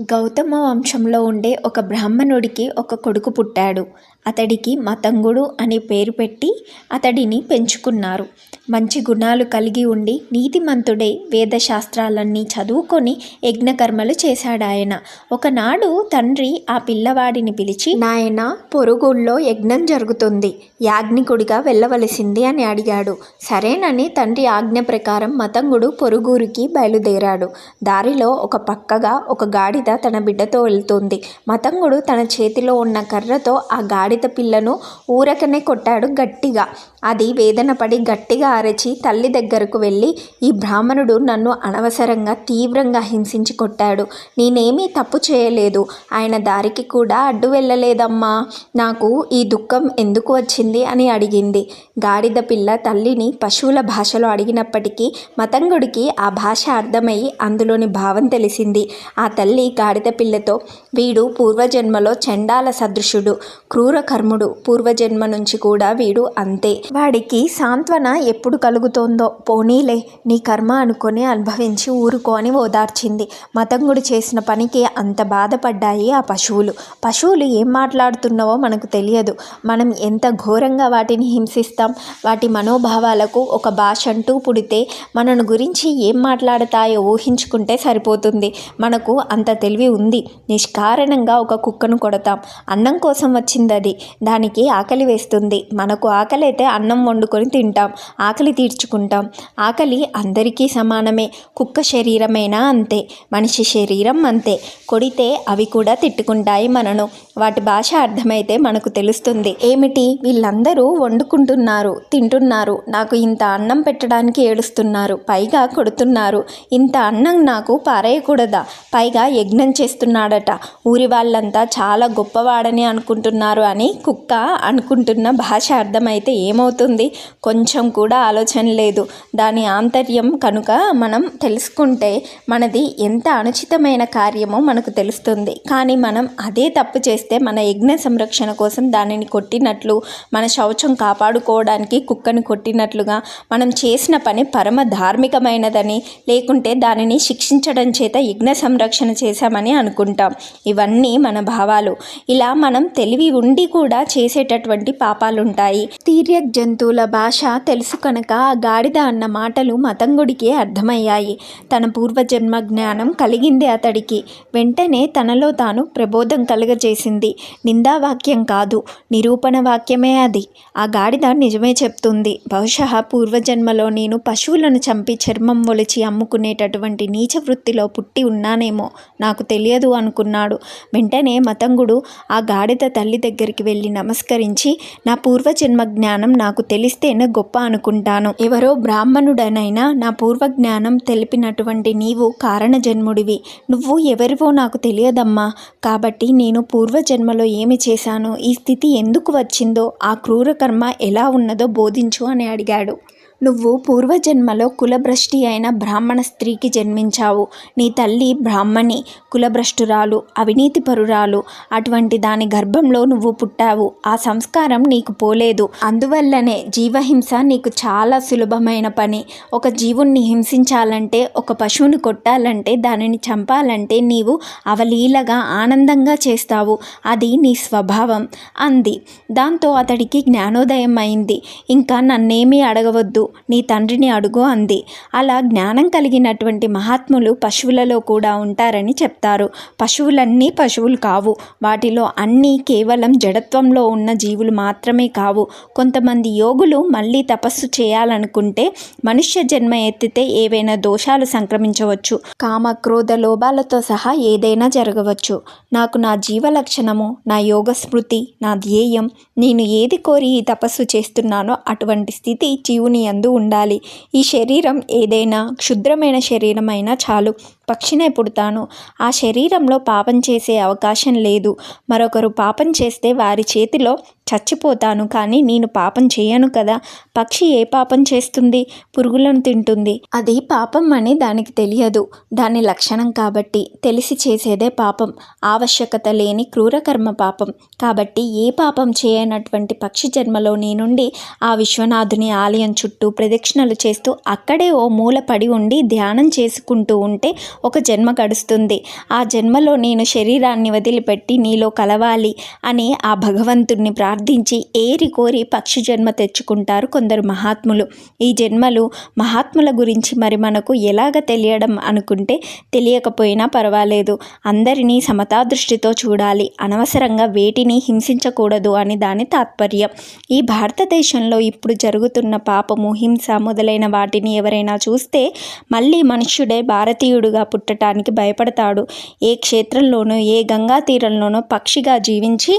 గౌతమ వంశంలో ఉండే ఒక బ్రాహ్మణుడికి ఒక కొడుకు పుట్టాడు. అతడికి మతంగుడు అనే పేరు పెట్టి అతడిని పెంచుకున్నారు. మంచి గుణాలు కలిగి ఉండి నీతిమంతుడై వేదశాస్త్రాలన్నీ చదువుకొని యజ్ఞకర్మలు చేశాడాయన. ఒకనాడు తండ్రి ఆ పిల్లవాడిని పిలిచి నాయన పొరుగుళ్ళో యజ్ఞం జరుగుతుంది. యాజ్ఞికుడిగా వెళ్ళవలసింది అని అడిగాడు. సరేనని తండ్రి ఆజ్ఞ ప్రకారం మతంగుడు పొరుగురికి బయలుదేరాడు. దారిలో ఒక పక్కగా ఒక గాడి గాడిద తన బిడ్డతో వెళ్తుంది. మతంగుడు తన చేతిలో ఉన్న కర్రతో ఆ గాడిద పిల్లను ఊరకనే కొట్టాడు గట్టిగా. అది వేదన పడి గట్టిగా అరచి తల్లి దగ్గరకు వెళ్ళి ఈ బ్రాహ్మణుడు నన్ను అనవసరంగా తీవ్రంగా హింసించి కొట్టాడు. నేనేమీ తప్పు చేయలేదు. ఆయన దారికి కూడా అడ్డు వెళ్ళలేదమ్మా. నాకు ఈ దుఃఖం ఎందుకు వచ్చింది? అని అడిగింది. గాడిద పిల్ల తల్లిని పశువుల భాషలో అడిగినప్పటికీ మతంగుడికి ఆ భాష అర్థమయ్యి అందులోని భావం తెలిసింది. ఆ తల్లి గాడిద పిల్లతో వీడు పూర్వజన్మలో చండాల సదృశుడు క్రూర కర్ముడు. పూర్వజన్మ నుంచి కూడా వీడు అంతే. వాడికి సాంత్వన ఎప్పుడు కలుగుతోందో. పోనీలే నీ కర్మ అనుకొని అనుభవించి ఊరుకో అని ఓదార్చింది. మతంగుడు చేసిన పనికి అంత బాధపడ్డాయి ఆ పశువులు. పశువులు ఏం మాట్లాడుతున్నావో మనకు తెలియదు. మనం ఎంత ఘోరంగా వాటిని హింసిస్తాం. వాటి మనోభావాలకు ఒక భాష అంటూ పుడితే మనను గురించి ఏం మాట్లాడతాయో ఊహించుకుంటే సరిపోతుంది. మనకు అంత తెలివి ఉంది. నిష్కారణంగా ఒక కుక్కను కొడతాం. అన్నం కోసం వచ్చింది అది దానికి ఆకలి వేస్తుంది. మనకు ఆకలి అయితే అన్నం వండుకొని తింటాం. ఆకలి తీర్చుకుంటాం. ఆకలి అందరికీ సమానమే. కుక్క శరీరమైనా అంతే. మనిషి శరీరం అంతే. కొడితే అవి కూడా తిట్టుకుంటాయి మనను. వాటి భాష అర్థమైతే మనకు తెలుస్తుంది. ఏమిటి? వీళ్ళందరూ వండుకుంటున్నారు తింటున్నారు. నాకు ఇంత అన్నం పెట్టడానికి ఏడుస్తున్నారు. పైగా కొడుతున్నారు. ఇంత అన్నం నాకు పారేయకూడదా? పైగా యజ్ఞ యజ్ఞం చేస్తున్నాడట. ఊరి వాళ్ళంతా చాలా గొప్పవాడని అనుకుంటున్నారు అని కుక్క అనుకుంటున్న భాష అర్థమైతే ఏమవుతుంది? కొంచెం కూడా ఆలోచన లేదు. దాని ఆంతర్యం కనుక మనం తెలుసుకుంటే మనది ఎంత అనుచితమైన కార్యమో మనకు తెలుస్తుంది. కానీ మనం అదే తప్పు చేస్తే మన యజ్ఞ సంరక్షణ కోసం దానిని కొట్టినట్లు మన శౌచం కాపాడుకోవడానికి కుక్కను కొట్టినట్లుగా మనం చేసిన పని పరమ ధార్మికమైనదని లేకుంటే దానిని శిక్షించడం చేత యజ్ఞ సంరక్షణ చేసే చేశామని అనుకుంటాం. ఇవన్నీ మన భావాలు. ఇలా మనం తెలివి ఉండి కూడా చేసేటటువంటి పాపాలుంటాయి. తీర్యక్ జంతువుల భాష తెలుసు కనుక ఆ గాడిద అన్న మాటలు మతంగుడికి అర్థమయ్యాయి. తన పూర్వజన్మ జ్ఞానం కలిగింది అతడికి. వెంటనే తనలో తాను ప్రబోధం కలగజేసింది. నిందావాక్యం కాదు నిరూపణ వాక్యమే అది. ఆ గాడిద నిజమే చెప్తుంది. బహుశా పూర్వజన్మలో నేను పశువులను చంపి చర్మం ఒలిచి అమ్ముకునేటటువంటి నీచ వృత్తిలో పుట్టి ఉన్నానేమో. నాకు తెలియదు అనుకున్నాడు. వెంటనే మతంగుడు ఆ గాడిద తల్లి దగ్గరికి వెళ్ళి నమస్కరించి నా పూర్వజన్మ జ్ఞానం నాకు తెలిస్తేనే గొప్ప అనుకుంటాను. ఎవరో బ్రాహ్మణుడనైనా నా పూర్వ జ్ఞానం తెలిపినటువంటి నీవు కారణజన్ముడివి. నువ్వు ఎవరివో నాకు తెలియదమ్మా. కాబట్టి నేను పూర్వజన్మలో ఏమి చేశానో? ఈ స్థితి ఎందుకు వచ్చిందో ఆ క్రూర కర్మ ఎలా ఉన్నదో బోధించు అని అడిగాడు. నువ్వు పూర్వజన్మలో కులభ్రష్టి అయిన బ్రాహ్మణ స్త్రీకి జన్మించావు. నీ తల్లి బ్రాహ్మణి కులభ్రష్టురాలు అవినీతిపరురాలు. అటువంటి దాని గర్భంలో నువ్వు పుట్టావు. ఆ సంస్కారం నీకు పోలేదు. అందువల్లనే జీవహింస నీకు చాలా సులభమైన పని. ఒక జీవుణ్ణి హింసించాలంటే ఒక పశువుని కొట్టాలంటే దానిని చంపాలంటే నీవు అవలీలగా ఆనందంగా చేస్తావు. అది నీ స్వభావం. అంది. దాంతో అతడికి జ్ఞానోదయం అయింది. ఇంకా నన్నేమీ అడగవద్దు. నీ తండ్రిని అడుగు అంది. అలా జ్ఞానం కలిగినటువంటి మహాత్ములు పశువులలో కూడా ఉంటారని చెప్తారు. పశువులన్నీ పశువులు కావు. వాటిలో అన్నీ కేవలం జడత్వంలో ఉన్న జీవులు మాత్రమే కావు. కొంతమంది యోగులు మళ్ళీ తపస్సు చేయాలనుకుంటే మనుష్య జన్మ ఎత్తితే ఏవైనా దోషాలు సంక్రమించవచ్చు. కామ క్రోధ లోభాలతో సహా ఏదైనా జరగవచ్చు. నాకు నా జీవ లక్షణము నా యోగ స్మృతి నా ధ్యేయం నేను ఏది కోరి ఈ తపస్సు చేస్తున్నానో అటువంటి స్థితి జీవుని యందు ఉండాలి. ఈ శరీరం ఏదైనా క్షుద్రమైన శరీరం అయినా చాలు. పక్షినే పుడతాను. ఆ శరీరంలో పాపం చేసే అవకాశం లేదు. మరొకరు పాపం చేస్తే వారి చేతిలో చచ్చిపోతాను కానీ నేను పాపం చేయను కదా. పక్షి ఏ పాపం చేస్తుంది? పురుగులను తింటుంది. అది పాపం అని దానికి తెలియదు. దాని లక్షణం కాబట్టి తెలిసి చేసేదే పాపం. ఆవశ్యకత లేని క్రూరకర్మ పాపం. కాబట్టి ఏ పాపం చేయనటువంటి పక్షి జన్మలో నేనుండి ఆ విశ్వనాథుని ఆలయం చుట్టూ ప్రదక్షిణలు చేస్తూ అక్కడే ఓ మూల పడి ఉండి ధ్యానం చేసుకుంటూ ఉంటే ఒక జన్మ గడుస్తుంది. ఆ జన్మలో నేను శరీరాన్ని వదిలిపెట్టి నీలో కలవాలి అని ఆ భగవంతుణ్ణి ప్రార్థించి ఏరి కోరి పక్షి జన్మ తెచ్చుకుంటారు కొందరు మహాత్ములు. ఈ జన్మలు మహాత్ముల గురించి మరి మనకు ఎలాగ తెలియడం అనుకుంటే తెలియకపోయినా పర్వాలేదు. అందరినీ సమతా దృష్టితో చూడాలి. అనవసరంగా వేటిని హింసించకూడదు అని దాని తాత్పర్యం. ఈ భారతదేశంలో ఇప్పుడు జరుగుతున్న పాపము హింస మొదలైన వాటిని ఎవరైనా చూస్తే మళ్ళీ మనుష్యుడే భారతీయుడుగా పుట్టడానికి భయపడతాడు. ఏ క్షేత్రంలోనూ ఏ గంగా తీరంలోనూ పక్షిగా జీవించి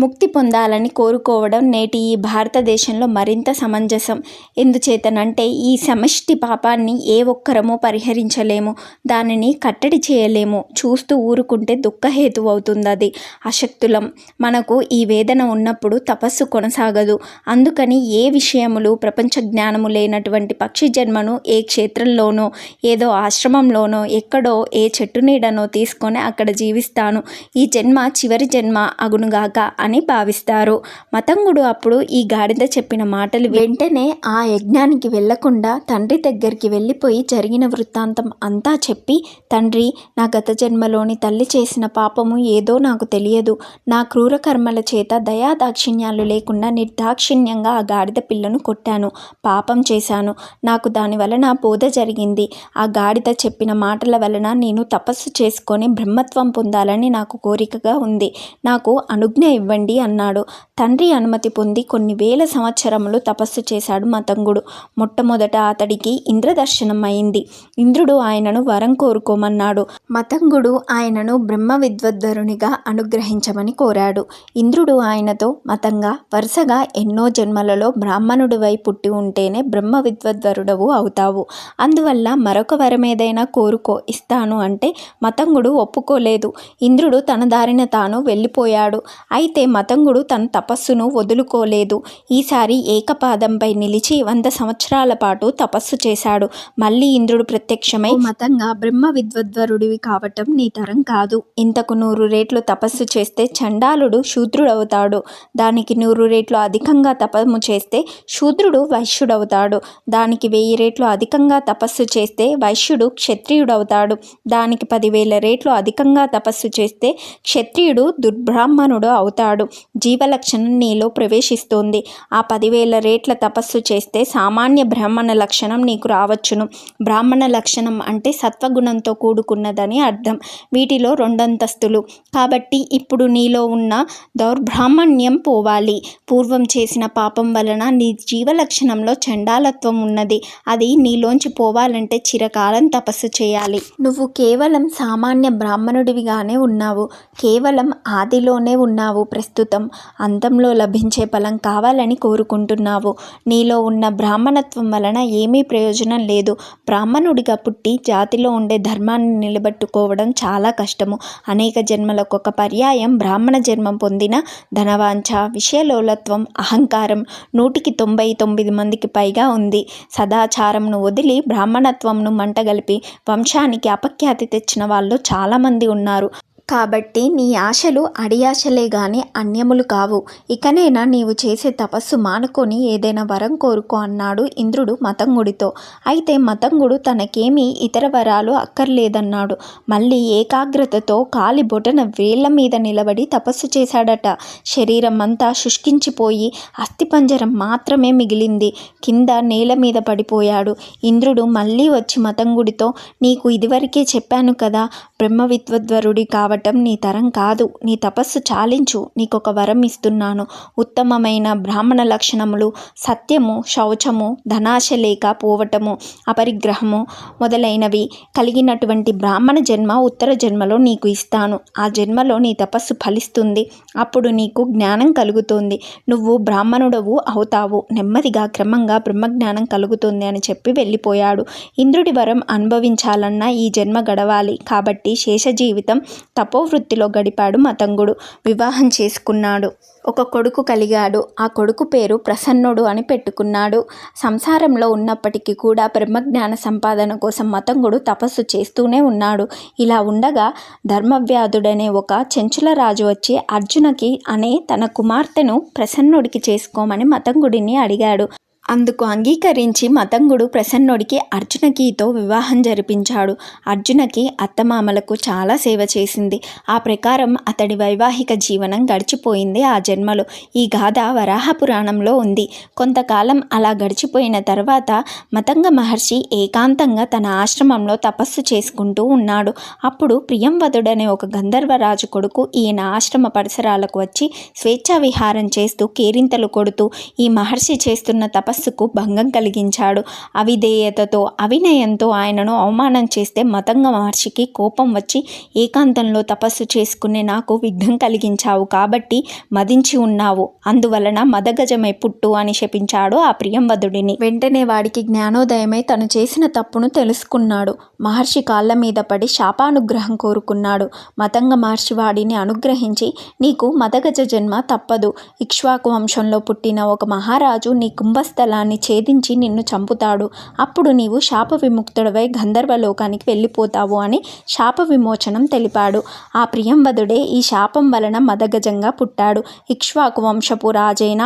ముక్తి పొందాలని కోరుకోవడం నేటి ఈ భారతదేశంలో మరింత సమంజసం. ఎందుచేతనంటే ఈ సమష్టి పాపాన్ని ఏ ఒక్కరమో పరిహరించలేము. దానిని కట్టడి చేయలేము. చూస్తూ ఊరుకుంటే దుఃఖహేతు అవుతుంది అది అశక్తులం. మనకు ఈ వేదన ఉన్నప్పుడు తపస్సు కొనసాగదు. అందుకని ఏ విషయములు ప్రపంచ జ్ఞానము లేనటువంటి పక్షి జన్మను ఏ క్షేత్రంలోనో ఏదో ఆశ్రమంలోనో ఎక్కడో ఏ చెట్టు నీడనో తీసుకొని అక్కడ జీవిస్తాను. ఈ జన్మ చివరి జన్మ అగునుగాక అని భావిస్తారు. మతంగుడు అప్పుడు ఈ గాడిద చెప్పిన మాటలు వెంటనే ఆ యజ్ఞానికి వెళ్ళకుండా తండ్రి దగ్గరికి వెళ్ళిపోయి జరిగిన వృత్తాంతం అంతా చెప్పి తండ్రి నా గత జన్మలోని తల్లి చేసిన పాపము ఏదో నాకు తెలియదు. నా క్రూర కర్మల చేత దయాదాక్షిణ్యాలు లేకుండా నిర్దాక్షిణ్యంగా ఆ గాడిద పిల్లను కొట్టాను. పాపం చేశాను. నాకు దాని వలన బోధ జరిగింది. ఆ గాడిద చెప్పిన మాటల వలన నేను తపస్సు చేసుకొని బ్రహ్మత్వం పొందాలని నాకు కోరికగా ఉంది. నాకు అనుజ్ఞ ఇవ్వండి. అన్నాడు. తండ్రి అనుమతి పొంది కొన్ని వేల సంవత్సరములు తపస్సు చేశాడు మతంగుడు మొట్టమొదట అతడికి ఇంద్రదర్శనం అయింది ఇంద్రుడు ఆయనను వరం కోరుకోమన్నాడు. మతంగుడు ఆయనను బ్రహ్మ విద్వద్వరునిగా అనుగ్రహించమని కోరాడు. ఇంద్రుడు ఆయనతో మతంగా వరుసగా ఎన్నో జన్మలలో బ్రాహ్మణుడివై పుట్టి ఉంటేనే బ్రహ్మ విద్వద్వరుడవు అవుతావు. అందువల్ల మరొక వరం ఏదైనా కోరుకో ఇస్తాను అంటే మతంగుడు ఒప్పుకోలేదు. ఇంద్రుడు తన దారిన తాను వెళ్ళిపోయాడు. అయితే మతంగుడు తన తపస్సును వదులుకోలేదు. ఈసారి ఏకపాదంపై నిలిచి వంద సంవత్సరాల పాటు తపస్సు చేశాడు. మళ్ళీ ఇంద్రుడు ప్రత్యక్షమై మతంగా బ్రహ్మ విద్వద్వరుడివి కావటం నీ తరం కాదు. ఇంతకు నూరు రేట్లు తపస్సు చేస్తే చండాలుడు శూద్రుడవుతాడు. దానికి నూరు రేట్లు అధికంగా తపము చేస్తే శూద్రుడు వైశ్యుడవుతాడు. దానికి వెయ్యి రేట్లు అధికంగా తపస్సు చేస్తే వైశ్యుడు క్షత్రియుడవుతాడు. దానికి పదివేల రేట్లు అధికంగా తపస్సు చేస్తే క్షత్రియుడు దుర్బ్రాహ్మణుడు అవుతాడు. జీవలక్షణం నీలో ప్రవేశిస్తుంది. ఆ పదివేల రేట్ల తపస్సు చేస్తే సామాన్య బ్రాహ్మణ లక్షణం నీకు రావచ్చును. బ్రాహ్మణ లక్షణం అంటే సత్వగుణంతో కూడుకున్నదని అర్థం. వీటిలో రెండంతస్తులు. కాబట్టి ఇప్పుడు నీలో ఉన్న దౌర్బ్రాహ్మణ్యం పోవాలి. పూర్వం చేసిన పాపం వలన నీ జీవలక్షణంలో చండాలత్వం ఉన్నది. అది నీలోంచి పోవాలంటే చిరకాలం తపస్సు చేయాలి. నువ్వు కేవలం సామాన్య బ్రాహ్మణుడివిగానే ఉన్నావు. కేవలం ఆదిలోనే ఉన్నావు. ప్రస్తుతం అంతంలో లభించే ఫలం కావాలని కోరుకుంటున్నావు. నీలో ఉన్న బ్రాహ్మణత్వం వలన ఏమీ ప్రయోజనం లేదు. బ్రాహ్మణుడిగా పుట్టి జాతిలో ఉండే ధర్మాన్ని నిలబెట్టుకోవడం చాలా కష్టము. అనేక జన్మలకు ఒక పర్యాయం బ్రాహ్మణ జన్మం పొందిన ధనవాంఛ విషయలోలత్వం అహంకారం నూటికి తొంభై తొమ్మిది మందికి పైగా ఉంది. సదాచారంను వదిలి బ్రాహ్మణత్వంను మంటగలిపి వంశానికి అపఖ్యాతి తెచ్చిన వాళ్ళు చాలామంది ఉన్నారు. కాబట్టి నీ ఆశలు అడియాశలే గాని అన్యములు కావు. ఇకనైనా నీవు చేసే తపస్సు మానుకొని ఏదైనా వరం కోరుకో అన్నాడు ఇంద్రుడు మతంగుడితో. అయితే మతంగుడు తనకేమీ ఇతర వరాలు అక్కర్లేదన్నాడు. మళ్ళీ ఏకాగ్రతతో కాలి బొటన వేళ్ళ మీద నిలబడి తపస్సు చేశాడట. శరీరం అంతా శుష్కించిపోయి అస్థిపంజరం మాత్రమే మిగిలింది. కింద నేల మీద పడిపోయాడు. ఇంద్రుడు మళ్ళీ వచ్చి మతంగుడితో నీకు ఇదివరకే చెప్పాను కదా బ్రహ్మ విద్వద్వరుడి ఇవ్వటం నీ తరం కాదు. నీ తపస్సు చాలించు. నీకొక వరం ఇస్తున్నాను. ఉత్తమమైన బ్రాహ్మణ లక్షణములు సత్యము శౌచము ధనాశ లేక పోవటము అపరిగ్రహము మొదలైనవి కలిగినటువంటి బ్రాహ్మణ జన్మ ఉత్తర జన్మలో నీకు ఇస్తాను. ఆ జన్మలో నీ తపస్సు ఫలిస్తుంది. అప్పుడు నీకు జ్ఞానం కలుగుతుంది. నువ్వు బ్రాహ్మణుడవు అవుతావు. నెమ్మదిగా క్రమంగా బ్రహ్మజ్ఞానం కలుగుతుంది అని చెప్పి వెళ్ళిపోయాడు. ఇంద్రుడి వరం అనుభవించాలన్నా ఈ జన్మ గడవాలి. కాబట్టి శేష జీవితం తప్ప తపస్సు తపోవృత్తిలో గడిపాడు మతంగుడు వివాహం చేసుకున్నాడు. ఒక కొడుకు కలిగాడు. ఆ కొడుకు పేరు ప్రసన్నుడు అని పెట్టుకున్నాడు. సంసారంలో ఉన్నప్పటికీ కూడా బ్రహ్మజ్ఞాన సంపాదన కోసం మతంగుడు తపస్సు చేస్తూనే ఉన్నాడు. ఇలా ఉండగా ధర్మవ్యాధుడనే ఒక చెంచుల రాజు వచ్చి అర్జునకి అనే తన కుమార్తెను ప్రసన్నుడికి చేసుకోమని మతంగుడిని అడిగాడు. అందుకు అంగీకరించి మతంగుడు ప్రసన్నుడికి అర్జునకితో వివాహం జరిపించాడు. అర్జునకి అత్తమామలకు చాలా సేవ చేసింది. ఆ ప్రకారం అతడి వైవాహిక జీవనం గడిచిపోయింది ఆ జన్మలో. ఈ గాథ వరాహ పురాణంలో ఉంది. కొంతకాలం అలా గడిచిపోయిన తర్వాత మతంగ మహర్షి ఏకాంతంగా తన ఆశ్రమంలో తపస్సు చేసుకుంటూ ఉన్నాడు. అప్పుడు ప్రియంవదుడనే ఒక గంధర్వరాజు కొడుకు ఈయన ఆశ్రమ పరిసరాలకు వచ్చి స్వేచ్ఛా విహారం చేస్తూ కేరింతలు కొడుతూ ఈ మహర్షి చేస్తున్న తపస్సు తపస్సుకు భంగం కలిగించాడు. అవిధేయతతో అవినయంతో ఆయనను అవమానం చేస్తే మతంగ మహర్షికి కోపం వచ్చి ఏకాంతంలో తపస్సు చేసుకునే నాకు విఘ్నం కలిగించావు కాబట్టి మదించి ఉన్నావు. అందువలన మదగజమై పుట్టు అని శపించాడు ఆ ప్రియంవదుడిని. వెంటనే వాడికి జ్ఞానోదయమై తను చేసిన తప్పును తెలుసుకున్నాడు. మహర్షి కాళ్ళ మీద పడి శాపానుగ్రహం కోరుకున్నాడు. మతంగ మహర్షి వాడిని అనుగ్రహించి నీకు మదగజ జన్మ తప్పదు. ఇక్ష్వాకు వంశంలో పుట్టిన ఒక మహారాజు నీ కుంభస్థ స్థలాన్ని ఛేదించి నిన్ను చంపుతాడు. అప్పుడు నీవు శాప విముక్తుడవై గంధర్వలోకానికి వెళ్ళిపోతావు అని శాప విమోచనం తెలిపాడు. ఆ ప్రియంవదుడే ఈ శాపం వలన మదగజంగా పుట్టాడు. ఇక్ష్వాకు వంశపు రాజైన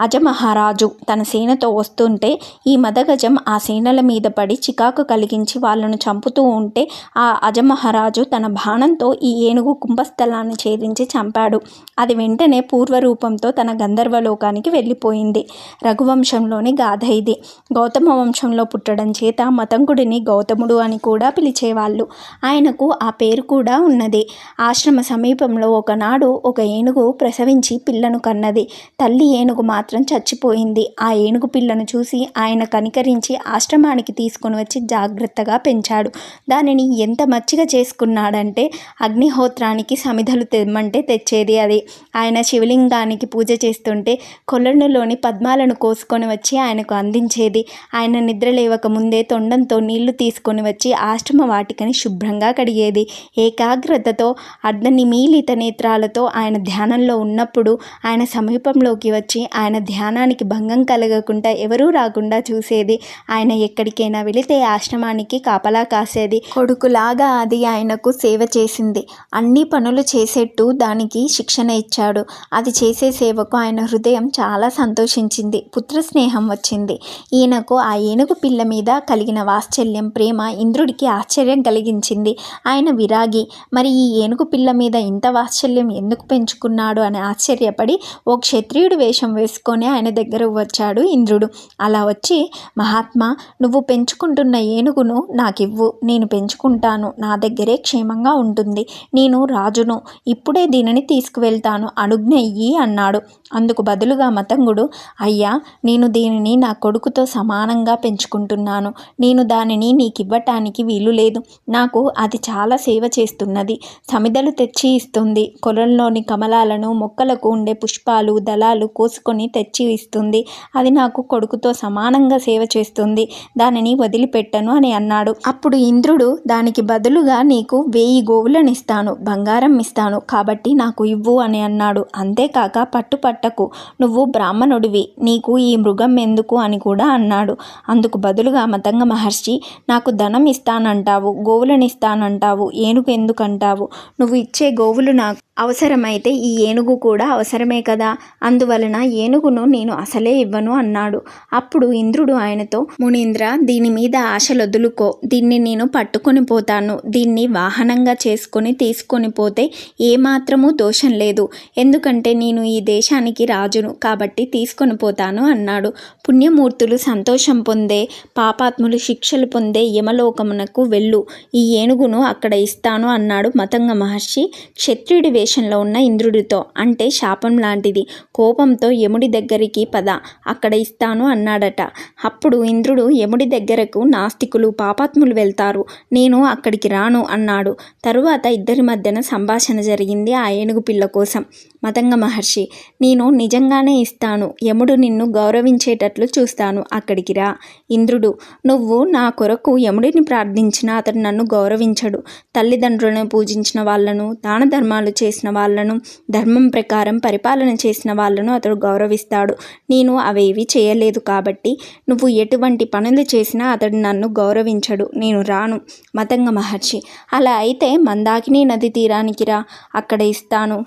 అజమహారాజు తన సేనతో వస్తుంటే ఈ మదగజం ఆ సేనల మీద పడి చికాకు కలిగించి వాళ్ళను చంపుతూ ఉంటే ఆ అజమహారాజు తన బాణంతో ఈ ఏనుగు కుంభస్థలాన్ని ఛేదించి చంపాడు. అది వెంటనే పూర్వరూపంతో తన గంధర్వలోకానికి వెళ్ళిపోయింది. రఘువంశంలో వంశంలోని గాథ ఇది. గౌతమ వంశంలో పుట్టడం చేత మతంకుడిని గౌతముడు అని కూడా పిలిచేవాళ్ళు. ఆయనకు ఆ పేరు కూడా ఉన్నది. ఆశ్రమ సమీపంలో ఒకనాడు ఒక ఏనుగు ప్రసవించి పిల్లను కన్నది. తల్లి ఏనుగు మాత్రం చచ్చిపోయింది. ఆ ఏనుగు పిల్లను చూసి ఆయన కనికరించి ఆశ్రమానికి తీసుకొని వచ్చి జాగ్రత్తగా పెంచాడు. దానిని ఎంత మచ్చిగా చేసుకున్నాడంటే అగ్నిహోత్రానికి సమిధలు తెమ్మంటే తెచ్చేది అది. ఆయన శివలింగానికి పూజ చేస్తుంటే కొలనులోని పద్మాలను కోసుకొని వచ్చి ఆయనకు అందించేది. ఆయన నిద్ర లేవక ముందే తొండంతో నీళ్ళు తీసుకొని వచ్చి ఆశ్రమ వాటికని శుభ్రంగా కడిగేది. ఏకాగ్రతతో అర్ధనిమీలిత నేత్రాలతో ఆయన ధ్యానంలో ఉన్నప్పుడు ఆయన సమీపంలోకి వచ్చి ఆయన ధ్యానానికి భంగం కలగకుండా ఎవరూ రాకుండా చూసేది. ఆయన ఎక్కడికైనా వెళితే ఆశ్రమానికి కాపలా కాసేది. కొడుకులాగా అది ఆయనకు సేవ చేసింది. అన్ని పనులు చేసేట్టు దానికి శిక్షణ ఇచ్చాడు. అది చేసే సేవకు ఆయన హృదయం చాలా సంతోషించింది. పుత్ర స్నేహం వచ్చింది. ఈయనకు ఆ ఏనుగు పిల్ల మీద కలిగిన వాత్సల్యం ప్రేమ ఇంద్రుడికి ఆశ్చర్యం కలిగించింది. ఆయన విరాగి మరి ఈ ఏనుగు పిల్ల మీద ఇంత వాత్సల్యం ఎందుకు పెంచుకున్నాడు? అని ఆశ్చర్యపడి ఓ క్షత్రియుడు వేషం వేసుకొని ఆయన దగ్గర వచ్చాడు ఇంద్రుడు. అలా వచ్చి మహాత్మా నువ్వు పెంచుకుంటున్న ఏనుగును నాకివ్వు. నేను పెంచుకుంటాను. నా దగ్గరే క్షేమంగా ఉంటుంది. నేను రాజును. ఇప్పుడే దీనిని తీసుకువెళ్తాను. అనుజ్ఞ ఇయ్యి అన్నాడు. అందుకు బదులుగా మతంగుడు అయ్యా నేను దీనిని నా కొడుకుతో సమానంగా పెంచుకుంటున్నాను. నేను దానిని నీకు ఇవ్వటానికి వీలు లేదు. నాకు అది చాలా సేవ చేస్తున్నది. సమిదలు తెచ్చి ఇస్తుంది. కొలంలోని కమలాలను మొక్కలకు ఉండే పుష్పాలు దళాలు కోసుకొని తెచ్చి ఇస్తుంది. అది నాకు కొడుకుతో సమానంగా సేవ చేస్తుంది. దానిని వదిలిపెట్టను అని అన్నాడు. అప్పుడు ఇంద్రుడు దానికి బదులుగా నీకు వెయ్యి గోవులను ఇస్తాను బంగారం ఇస్తాను. కాబట్టి నాకు ఇవ్వు అని అన్నాడు. అంతేకాక పట్టుపట్టకు నువ్వు బ్రాహ్మణుడివి. నీకు ఈ మృగం ఎందుకు అని కూడా అన్నాడు. అందుకు బదులుగా మతంగ మహర్షి నాకు ధనం ఇస్తానంటావు గోవులను ఇస్తానంటావు ఏనుగు ఎందుకంటావు? నువ్వు ఇచ్చే గోవులు నాకు అవసరమైతే ఈ ఏనుగు కూడా అవసరమే కదా? అందువలన ఏనుగును నేను అసలే ఇవ్వను అన్నాడు. అప్పుడు ఇంద్రుడు ఆయనతో మునీంద్ర దీని మీద ఆశలొదులుకో. దీన్ని నేను పట్టుకొని పోతాను. దీన్ని వాహనంగా చేసుకొని తీసుకొని పోతే ఏమాత్రమూ దోషం లేదు. ఎందుకంటే నేను ఈ దేశానికి రాజును కాబట్టి తీసుకొని పోతాను అన్నాడు. పుణ్యమూర్తులు సంతోషం పొందే పాపాత్ములు శిక్షలు పొందే యమలోకమునకు వెళ్ళు. ఈ ఏనుగును అక్కడ ఇస్తాను అన్నాడు మతంగ మహర్షి. క్షత్రియుడి దేశంలో ఉన్న ఇంద్రుడితో. అంటే శాపం లాంటిది. కోపంతో యముడి దగ్గరికి పద. అక్కడ ఇస్తాను అన్నాడట. అప్పుడు ఇంద్రుడు యముడి దగ్గరకు నాస్తికులు పాపాత్ములు వెళ్తారు. నేను అక్కడికి రాను అన్నాడు. తరువాత ఇద్దరి మధ్యన సంభాషణ జరిగింది ఆ ఏనుగు పిల్ల కోసం. మతంగ మహర్షి నేను నిజంగానే ఇస్తాను. యముడు నిన్ను గౌరవించేటట్లు చూస్తాను. అక్కడికి రా. ఇంద్రుడు నువ్వు నా కొరకు యముడిని ప్రార్థించిన అతడు నన్ను గౌరవించడు. తల్లిదండ్రులను పూజించిన వాళ్ళను దాన ధర్మాలు చేసి చేసిన వాళ్ళను ధర్మం ప్రకారం పరిపాలన చేసిన వాళ్ళను అతడు గౌరవిస్తాడు. నేను అవేవి చేయలేదు కాబట్టి నువ్వు ఎటువంటి పనులు చేసినా అతడు నన్ను గౌరవించడు. నేను రాను. మతంగ మహర్షి. అలా అయితే మందాకిని నది తీరానికి రా. అక్కడ ఇస్తాను.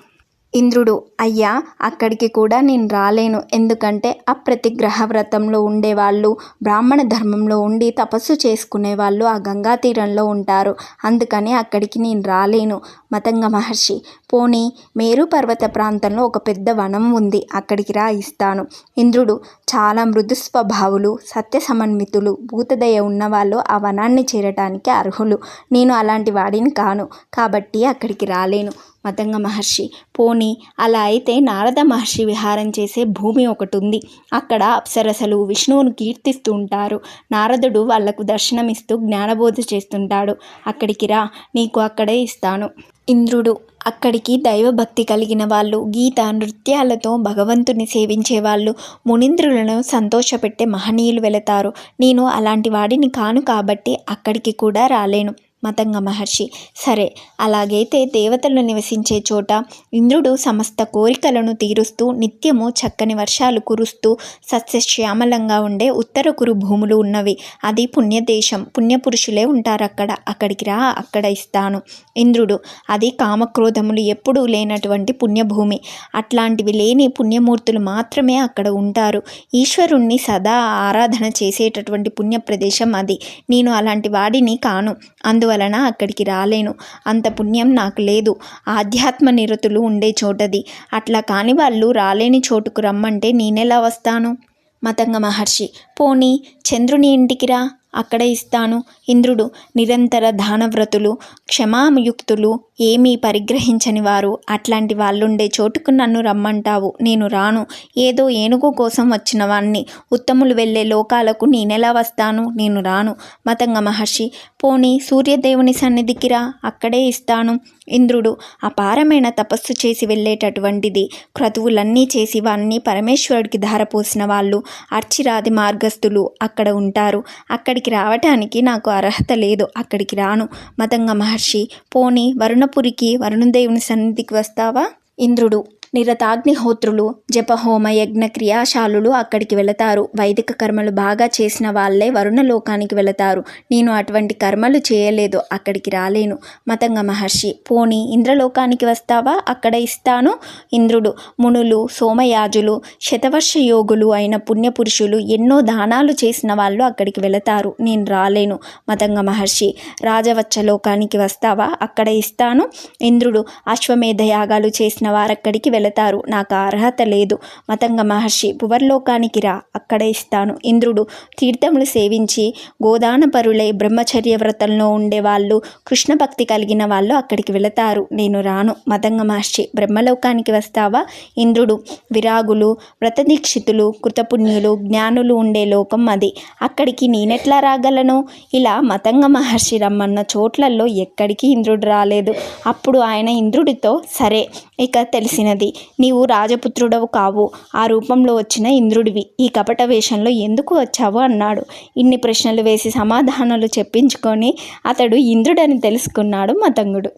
ఇంద్రుడు అయ్యా అక్కడికి కూడా నేను రాలేను. ఎందుకంటే అప్రతిగ్రహ వ్రతంలో ఉండేవాళ్ళు బ్రాహ్మణ ధర్మంలో ఉండి తపస్సు చేసుకునే వాళ్ళు ఆ గంగా తీరంలో ఉంటారు. అందుకని అక్కడికి నేను రాలేను. మతంగ మహర్షి పోనీ మేరు పర్వత ప్రాంతంలో ఒక పెద్ద వనం ఉంది. అక్కడికి రా ఇస్తాను. ఇంద్రుడు చాలా మృదు స్వభావులు సత్య సమన్వితులు భూతదయ ఉన్నవాళ్ళు ఆ వనాన్ని చేరటానికి అర్హులు. నేను అలాంటి వాడిని కాను. కాబట్టి అక్కడికి రాలేను. మతంగ మహర్షి. పోనీ అలా అయితే నారద మహర్షి విహారం చేసే భూమి ఒకటి ఉంది అక్కడ అప్సరసలు విష్ణువును కీర్తిస్తూ ఉంటారు. నారదుడు వాళ్ళకు దర్శనమిస్తూ జ్ఞానబోధ చేస్తుంటాడు. అక్కడికి రా నీకు అక్కడే ఇస్తాను. ఇంద్రుడు అక్కడికి దైవభక్తి కలిగిన వాళ్ళు గీత నృత్యాలతో భగవంతుని సేవించే వాళ్ళు మునీంద్రులను సంతోషపెట్టే మహనీయులు వెళతారు. నేను అలాంటి వాడిని కాను కాబట్టి అక్కడికి కూడా రాలేను. మతంగ మహర్షి. సరే అలాగైతే దేవతలు నివసించే చోట ఇంద్రుడు సమస్త కోరికలను తీరుస్తూ నిత్యము చక్కని వర్షాలు కురుస్తూ సస్యశ్యామలంగా ఉండే ఉత్తర కురు భూములు ఉన్నవి. అది పుణ్యదేశం. పుణ్యపురుషులే ఉంటారు అక్కడ అక్కడికి రా అక్కడ ఇస్తాను. ఇంద్రుడు అది కామక్రోధములు ఎప్పుడూ లేనటువంటి పుణ్యభూమి. అట్లాంటివి లేని పుణ్యమూర్తులు మాత్రమే అక్కడ ఉంటారు. ఈశ్వరుణ్ణి సదా ఆరాధన చేసేటటువంటి పుణ్య ప్రదేశం అది. నేను అలాంటి వాడిని కాను. అందువలన అక్కడికి రాలేను. అంత పుణ్యం నాకు లేదు. ఆధ్యాత్మ నిరతులు ఉండే చోటది. అట్లా కాని వాళ్ళు రాలేని చోటుకు రమ్మంటే నేనెలా వస్తాను? మతంగ మహర్షి పోనీ చంద్రుని ఇంటికి రా. అక్కడ ఇస్తాను. ఇంద్రుడు నిరంతర దానవ్రతులు క్షమాయుక్తులు ఏమీ పరిగ్రహించని వారు. అట్లాంటి వాళ్ళుండే చోటుకు నన్ను రమ్మంటావు. నేను రాను. ఏదో ఏనుగు కోసం వచ్చిన వాణ్ణి. ఉత్తములు వెళ్ళే లోకాలకు నేనెలా వస్తాను. నేను రాను. మతంగ మహర్షి పోనీ సూర్యదేవుని సన్నిధికిరా అక్కడే ఇస్తాను. ఇంద్రుడు అపారమైన తపస్సు చేసి వెళ్ళేటటువంటిది. క్రతువులన్నీ చేసి వాన్ని పరమేశ్వరుడికి ధారపోసిన వాళ్ళు అర్చిరాది మార్గస్థులు అక్కడ ఉంటారు. అక్కడికి రావటానికి నాకు అర్హత లేదు. అక్కడికి రాను. మతంగ మహర్షి పోనీ వరుణపురికి వరుణదేవుని సన్నిధికి వస్తావా? ఇంద్రుడు నిరతాగ్నిహోత్రులు జపహోమ యజ్ఞ క్రియాశాలులు అక్కడికి వెళతారు. వైదిక కర్మలు బాగా చేసిన వాళ్ళే వరుణలోకానికి వెళతారు. నేను అటువంటి కర్మలు చేయలేదు అక్కడికి రాలేను. మతంగ మహర్షి పోని ఇంద్రలోకానికి వస్తావా? అక్కడ ఇస్తాను. ఇంద్రుడు మునులు సోమయాజులు శతవర్ష యోగులు అయిన పుణ్యపురుషులు ఎన్నో దానాలు చేసిన వాళ్ళు అక్కడికి వెళతారు. నేను రాలేను. మతంగ మహర్షి రాజవచ్చ లోకానికి వస్తావా? అక్కడ ఇస్తాను. ఇంద్రుడు అశ్వమేధ యాగాలు చేసిన వారక్కడికి వెళతారు. నాకు అర్హత లేదు. మతంగ మహర్షి పువర్లోకానికి రా. అక్కడ ఇస్తాను. ఇంద్రుడు తీర్థములు సేవించి గోదానపరులై బ్రహ్మచర్య వ్రతంలో ఉండేవాళ్ళు కృష్ణ భక్తి కలిగిన వాళ్ళు అక్కడికి వెళతారు. నేను రాను. మతంగ మహర్షి బ్రహ్మలోకానికి వస్తావా? ఇంద్రుడు విరాగులు వ్రతదీక్షితులు కృతపుణ్యులు జ్ఞానులు ఉండే లోకం అది. అక్కడికి నేనెట్లా రాగలను? ఇలా మతంగ మహర్షి రమ్మన్న చోట్లలో ఎక్కడికి ఇంద్రుడు రాలేదు. అప్పుడు ఆయన ఇంద్రుడితో సరే ఇక తెలిసినది. నీవు రాజపుత్రుడవు కావు. ఆ రూపంలో వచ్చిన ఇంద్రుడివి. ఈ కపట వేషంలో ఎందుకు వచ్చావు? అన్నాడు. ఇన్ని ప్రశ్నలు వేసి సమాధానాలు చెప్పించుకొని అతడు ఇంద్రుడని తెలుసుకున్నాడు మతంగుడు.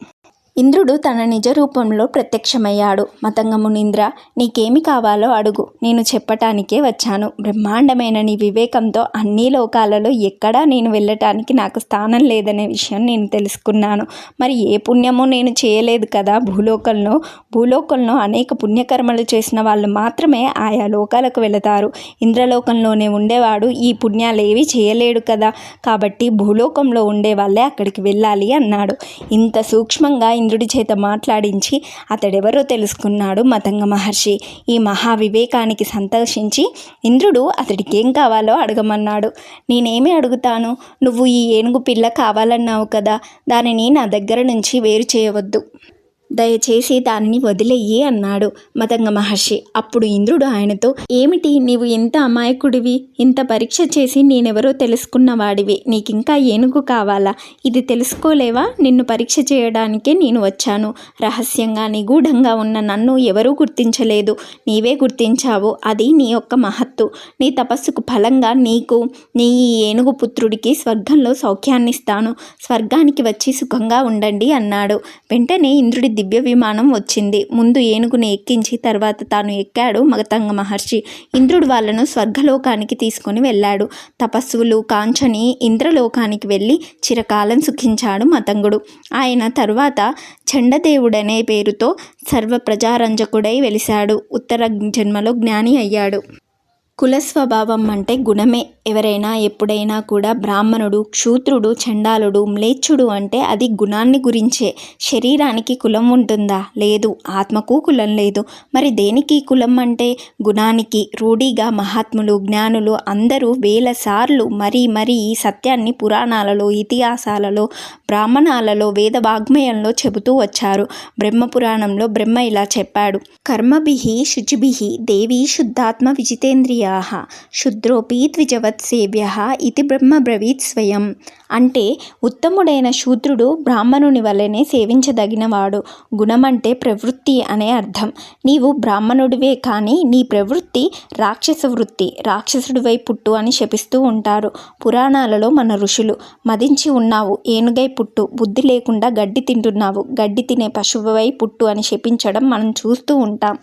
ఇంద్రుడు తన నిజ రూపంలో ప్రత్యక్షమయ్యాడు. మతంగమునింద్ర నీకేమి కావాలో అడుగు. నేను చెప్పటానికే వచ్చాను. బ్రహ్మాండమైన నీ వివేకంతో అన్ని లోకాలలో ఎక్కడా నేను వెళ్ళటానికి నాకు స్థానం లేదనే విషయం నేను తెలుసుకున్నాను. మరి ఏ పుణ్యమో నేను చేయలేదు కదా భూలోకంలో? భూలోకంలో అనేక పుణ్యకర్మలు చేసిన వాళ్ళు మాత్రమే ఆయా లోకాలకు వెళతారు. ఇంద్రలోకంలోనే ఉండేవాడు ఈ పుణ్యాలేవి చేయలేడు కదా. కాబట్టి భూలోకంలో ఉండే వాళ్ళే అక్కడికి వెళ్ళాలి అన్నాడు. ఇంత సూక్ష్మంగా ఇంద్రుడి చేత మాట్లాడించి అతడెవరో తెలుసుకున్నాడు మతంగ మహర్షి. ఈ మహా వివేకానికి సంతోషించి ఇంద్రుడు అతడికి ఏం కావాలో అడగమన్నాడు. నేనేమి అడుగుతాను? నువ్వు ఈ ఏనుగు పిల్ల కావాలన్నావు కదా. దానిని నా దగ్గర నుంచి వేరు చేయవద్దు. దయచేసి దానిని వదిలేయి అన్నాడు మతంగ మహర్షి. అప్పుడు ఇంద్రుడు ఆయనతో ఏమిటి? నీవు ఇంత అమాయకుడివి? ఇంత పరీక్ష చేసి నేనెవరో తెలుసుకున్నవాడివి? నీకింకా ఏనుగు కావాలా? ఇది తెలుసుకోలేవా? నిన్ను పరీక్ష చేయడానికే నేను వచ్చాను. రహస్యంగా నిగూఢంగా ఉన్న నన్ను ఎవరూ గుర్తించలేదు. నీవే గుర్తించావు. అది నీ యొక్క మహత్తు. నీ తపస్సుకు ఫలంగా నీకు నీ ఈ ఏనుగు పుత్రుడికి స్వర్గంలో సౌఖ్యాన్నిస్తాను. స్వర్గానికి వచ్చి సుఖంగా ఉండండి అన్నాడు. వెంటనే ఇంద్రుడి దివ్య విమానం వచ్చింది. ముందు ఏనుగుని ఎక్కించి తర్వాత తాను ఎక్కాడు మగతంగ మహర్షి. ఇంద్రుడు వాళ్ళను స్వర్గలోకానికి తీసుకొని వెళ్ళాడు. తపస్సులు కాంచని ఇంద్రలోకానికి వెళ్ళి చిరకాలం సుఖించాడు మతంగుడు. ఆయన తరువాత చండదేవుడనే పేరుతో సర్వ ప్రజారంజకుడై వెలిశాడు. ఉత్తర జన్మలో జ్ఞాని అయ్యాడు. కులస్వభావం అంటే గుణమే. ఎవరైనా ఎప్పుడైనా కూడా బ్రాహ్మణుడు క్షూత్రుడు చండాలుడు మ్లేచ్చుడు అంటే అది గుణాన్ని గురించే. శరీరానికి కులం ఉంటుందా? లేదు. ఆత్మకు కులం లేదు. మరి దేనికి కులం అంటే? గుణానికి. రూఢీగా మహాత్ములు జ్ఞానులు అందరూ వేల సార్లు మరీ మరీ ఈ సత్యాన్ని పురాణాలలో ఇతిహాసాలలో బ్రాహ్మణాలలో వేద వాగ్మయంలో చెబుతూ వచ్చారు. బ్రహ్మ పురాణంలో బ్రహ్మ ఇలా చెప్పాడు. కర్మభిహి శుచిభిహి దేవి శుద్ధాత్మ విజితేంద్రియ శుద్రోపి ద్విజవత్ సేవ్య ఇది బ్రహ్మ బ్రవీత్ స్వయం. అంటే ఉత్తముడైన శూద్రుడు బ్రాహ్మణుని వలెనే సేవించదగినవాడు. గుణమంటే ప్రవృత్తి అనే అర్థం. నీవు బ్రాహ్మణుడివే కానీ నీ ప్రవృత్తి రాక్షస వృత్తి రాక్షసుడివై పుట్టు అని శపిస్తూ ఉంటారు. పురాణాలలో మన ఋషులు మదించి ఉన్నావు ఏనుగై పుట్టు బుద్ధి లేకుండా గడ్డి తింటున్నావు గడ్డి తినే పశువువై పుట్టు అని శపించడం మనం చూస్తూ ఉంటాం.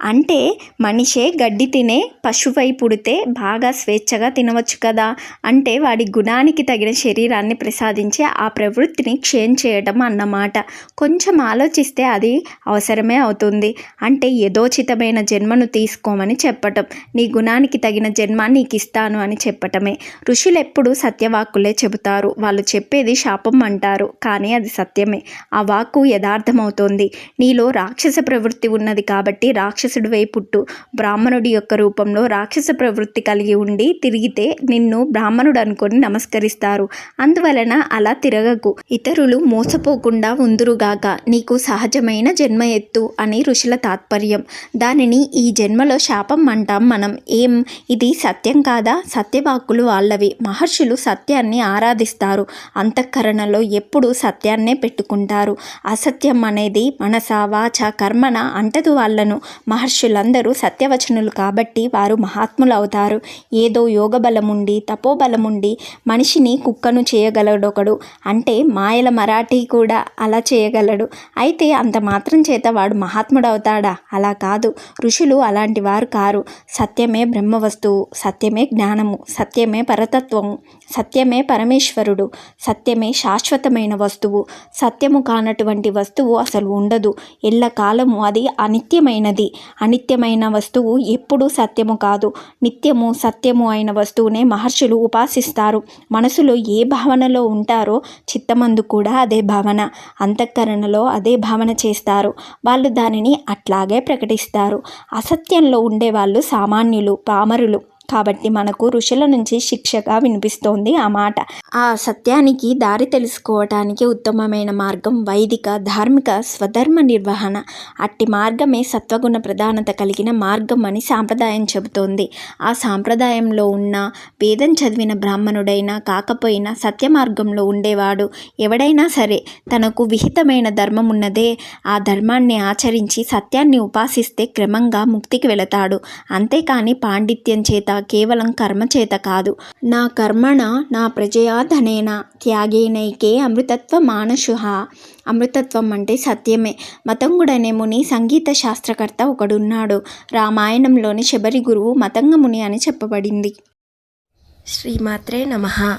అంటే మనిషే గడ్డి తినే పశువై పుడితే బాగా స్వేచ్ఛగా తినవచ్చు కదా. అంటే వాడి గుణానికి తగిన శరీరాన్ని ప్రసాదించి ఆ ప్రవృత్తిని క్షయం చేయడం అన్నమాట. కొంచెం ఆలోచిస్తే అది అవసరమే అవుతుంది. అంటే యథోచితమైన జన్మను తీసుకోమని చెప్పటం. నీ గుణానికి తగిన జన్మ నీకు ఇస్తాను అని చెప్పటమే. ఋషులు ఎప్పుడు సత్యవాక్కులే చెబుతారు. వాళ్ళు చెప్పేది శాపం అంటారు. కానీ అది సత్యమే. ఆ వాక్కు యథార్థమవుతోంది. నీలో రాక్షస ప్రవృత్తి ఉన్నది కాబట్టి రాక్షస రాక్షసుడివై పుట్టు బ్రాహ్మణుడి యొక్క రూపంలో రాక్షస ప్రవృత్తి కలిగి ఉండి తిరిగితే నిన్ను బ్రాహ్మణుడు అనుకొని నమస్కరిస్తారు. అందువలన అలా తిరగకు. ఇతరులు మోసపోకుండా ఉందురుగాక. నీకు సహజమైన జన్మ ఎత్తు అని ఋషుల తాత్పర్యం. దానిని ఈ జన్మలో శాపం అంటాం మనం. ఏం? ఇది సత్యం కాదా? సత్యవాక్కులు వాళ్ళవి. మహర్షులు సత్యాన్ని ఆరాధిస్తారు. అంతఃకరణలో ఎప్పుడు సత్యాన్నే పెట్టుకుంటారు. అసత్యం అనేది మనస వాచ కర్మన అంటదు వాళ్ళను. మహర్షులందరూ సత్యవచనులు కాబట్టి వారు మహాత్ములు అవుతారు ఏదో యోగ బలముండి తపోబలముండి మనిషిని కుక్కను చేయగలడొకడు అంటే మాయల మరాఠీ కూడా అలా చేయగలడు. అయితే అంత మాత్రం చేత వాడు మహాత్ముడు అవుతాడా అలా కాదు. ఋషులు అలాంటి వారు కారు. సత్యమే బ్రహ్మ వస్తువు సత్యమే జ్ఞానము సత్యమే పరతత్వము సత్యమే పరమేశ్వరుడు సత్యమే శాశ్వతమైన వస్తువు. సత్యము కానటువంటి వస్తువు అసలు ఉండదు. ఎల్లకాలము అది అనిత్యమైనది. అనిత్యమైన వస్తువు ఎప్పుడూ సత్యము కాదు. నిత్యము సత్యము అయిన వస్తువునే మహర్షులు ఉపాసిస్తారు. మనసులో ఏ భావనలో ఉంటారో చిత్తమందు కూడా అదే భావన. అంతఃకరణలో అదే భావన చేస్తారు. వాళ్ళు దానిని అట్లాగే ప్రకటిస్తారు. అసత్యంలో ఉండేవాళ్ళు సామాన్యులు పామరులు. కాబట్టి మనకు ఋషుల నుంచి శిక్షగా వినిపిస్తోంది ఆ మాట. ఆ సత్యానికి దారి తెలుసుకోవటానికి ఉత్తమమైన మార్గం వైదిక ధార్మిక స్వధర్మ నిర్వహణ. అట్టి మార్గమే సత్వగుణ ప్రధానత కలిగిన మార్గం అని సాంప్రదాయం చెబుతోంది. ఆ సాంప్రదాయంలో ఉన్న వేదం చదివిన బ్రాహ్మణుడైనా కాకపోయినా సత్య మార్గంలో ఉండేవాడు ఎవడైనా సరే తనకు విహితమైన ధర్మం ఉన్నదే ఆ ధర్మాన్ని ఆచరించి సత్యాన్ని ఉపాసిస్తే క్రమంగా ముక్తికి వెళతాడు. అంతేకాని పాండిత్యం చేత కేవలం కర్మ చేత కాదు. నా కర్మణ నా ప్రజయా ధనేన త్యాగేనైకే అమృతత్వ మానసుహ అమృతత్వం అంటే సత్యమే. మతంగుడనే ముని సంగీత శాస్త్రకర్త ఒకడున్నాడు. రామాయణంలోని శబరి గురువు మతంగ ముని అని చెప్పబడింది. శ్రీమాత్రే నమః.